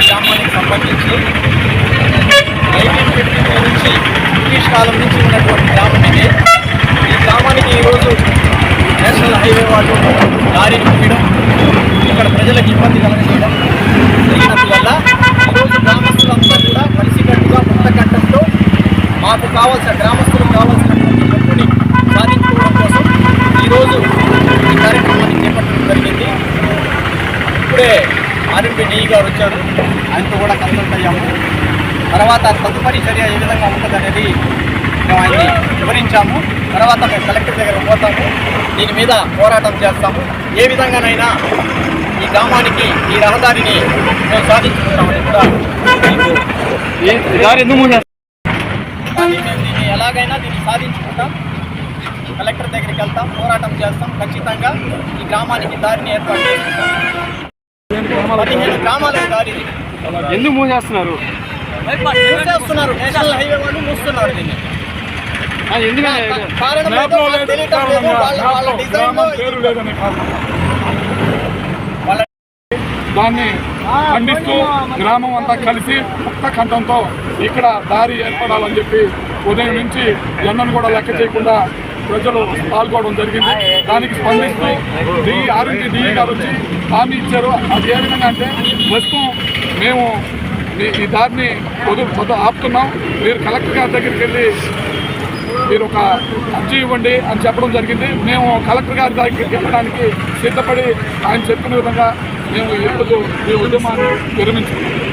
గ్రామానికి సంబంధించి ఎయిటీన్ నుంచి బ్రిటిష్ కాలం నుంచి ఉన్నటువంటి గ్రామం ఇది ఈ గ్రామానికి ఈరోజు మాకు కావాల్సిన గ్రామస్తులకు కావాల్సినటువంటి హక్కుని సాధించుకోవడం కోసం ఈరోజు ఈ కార్యక్రమాన్ని చేపట్టడం జరిగింది. ఇప్పుడే ఆర్ఎంపీ డిఈ గారు వచ్చారు. ఆయనతో కూడా కన్సల్ట్ అయ్యాము. తర్వాత తదుపరి చర్య ఏ విధంగా ఉంటుందనేది మేము ఆయన్ని వివరించాము. తర్వాత మేము కలెక్టర్ దగ్గర పోతాము. దీని మీద పోరాటం చేస్తాము. ఏ విధంగానైనా ఈ గ్రామానికి ఈ రహదారిని మేము సాధించుకుంటామని కూడా మీకు దారి ఎందుకు మూసేస్తారు కానీ మేము దీన్ని ఎలాగైనా దీన్ని సాధించుకుంటాం. కలెక్టర్ దగ్గరికి వెళ్తాం పోరాటం చేస్తాం. ఖచ్చితంగా ఈ గ్రామానికి దారిని ఏర్పాటు చేసుకుంటాం పదిహేను గ్రామాలకు దారి. ఎందుకు మూసేస్తున్నారు మూసేస్తున్నారు. నేషనల్ హైవే వాళ్ళు మూస్తున్నారు దీన్ని. కారణం వాళ్ళ డిజైన్లో పేరు లేదనే కారణం వాళ్ళ దాన్ని ఖండిస్తూ గ్రామం అంతా కలిసి ముక్త కంఠంతో ఇక్కడ దారి ఏర్పడాలని చెప్పి ఉదయం నుంచి ఎండను కూడా లెక్క చేయకుండా ప్రజలు పాల్గొనడం జరిగింది. దానికి స్పందిస్తూ డిఈ ఆర్ఎంపీ డిఈ గారు వచ్చి హామీ ఇచ్చారు. అది ఏ విధంగా అంటే ప్రస్తుతం మేము ఈ- ఈ దారిని వదు ఆపుతున్నాం. మీరు కలెక్టర్ గారి దగ్గరికి వెళ్ళి మీరు ఒక అర్జీ ఇవ్వండి అని చెప్పడం జరిగింది. మేము కలెక్టర్ గారి దగ్గరికి వెళ్ళడానికి సిద్ధపడి ఆయన చెప్పిన విధంగా మేము ఇప్పుడు ఈ ఉద్యమాన్ని విరమించుకున్నాం